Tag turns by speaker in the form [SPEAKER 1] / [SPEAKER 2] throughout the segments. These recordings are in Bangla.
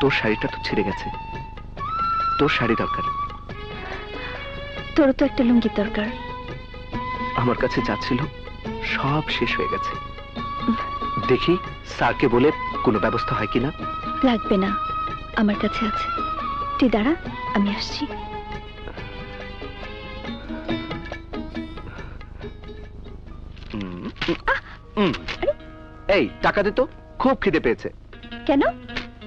[SPEAKER 1] তোর শাড়িটা তো ছিঁড়ে গেছে। তোর শাড়ি দরকার।
[SPEAKER 2] তোরও তো একটা লুঙ্গির দরকার।
[SPEAKER 1] আমার কাছে যা ছিল সব শেষ হয়ে গেছে। দেখি স্যারকে বলে কোনো ব্যবস্থা হয় কিনা।
[SPEAKER 2] লাগবে না আমার কাছে আছে। তুই দাঁড়া আমি আসছি।
[SPEAKER 1] এই টাকা দে তো। খুব খিদে পেয়েছে।
[SPEAKER 2] কেন?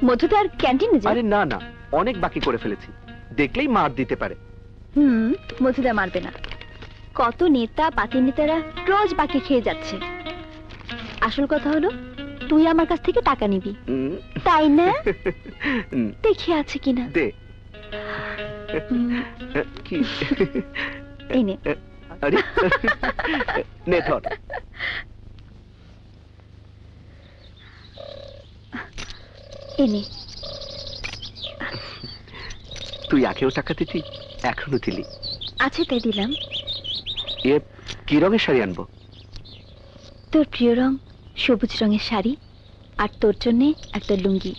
[SPEAKER 2] মধুদার ক্যান্টিনে যা।
[SPEAKER 1] আরে না না অনেক বাকি করে ফেলেছি। দেখলেই মার দিতে পারে।
[SPEAKER 2] হুম মধুদা মারবে না। কত নেতা পাতি নেতারা রোজ বাকি খেয়ে যাচ্ছে। আসল কথা হলো তুই আমার কাছ থেকে টাকা নিবি। তাই না? দেখি আছে কিনা।
[SPEAKER 1] দে। কি?
[SPEAKER 2] এই নে।
[SPEAKER 1] আরে নে ধর।
[SPEAKER 2] এই নে
[SPEAKER 1] তুই আগেও টাকা দিতি এখনও দিলি।
[SPEAKER 2] আছে তাই দিলাম।
[SPEAKER 1] এ কি রঙের শাড়ি আনব?
[SPEAKER 2] তোর প্রিয় রং সবুজ রঙের শাড়ি আর তোর জন্যে একটা লুঙ্গি।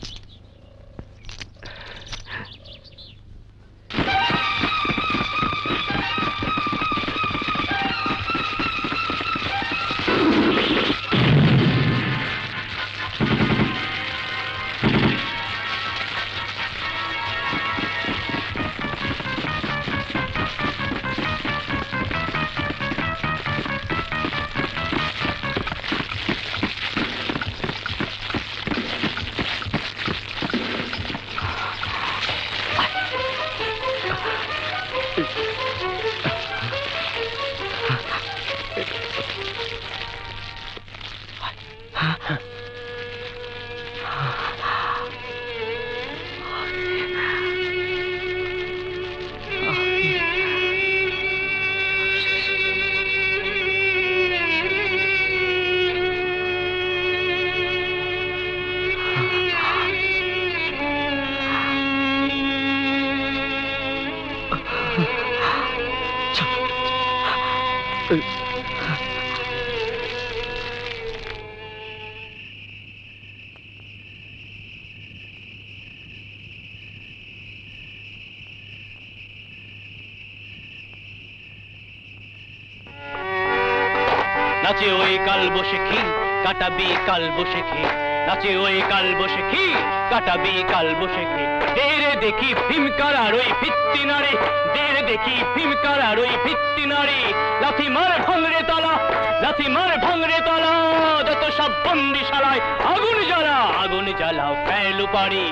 [SPEAKER 3] নাচে ওই কাল বসে খি কাটাবি কাল বসে খি নাচে ওই কাল বসে খি কাটাবি কাল বসে দেরে দেখি ভীম কারার ওই ভিত্তি নারী দেরে দেখি ভীম কারার ওই ভিত্তি নারী লাথি মার ভাঙরে তালা লাথি মার ভাঙরে তালা। যত সব বন্দিশালায় আগুন জ্বালা, আগুন জ্বালাও ফেলু পারি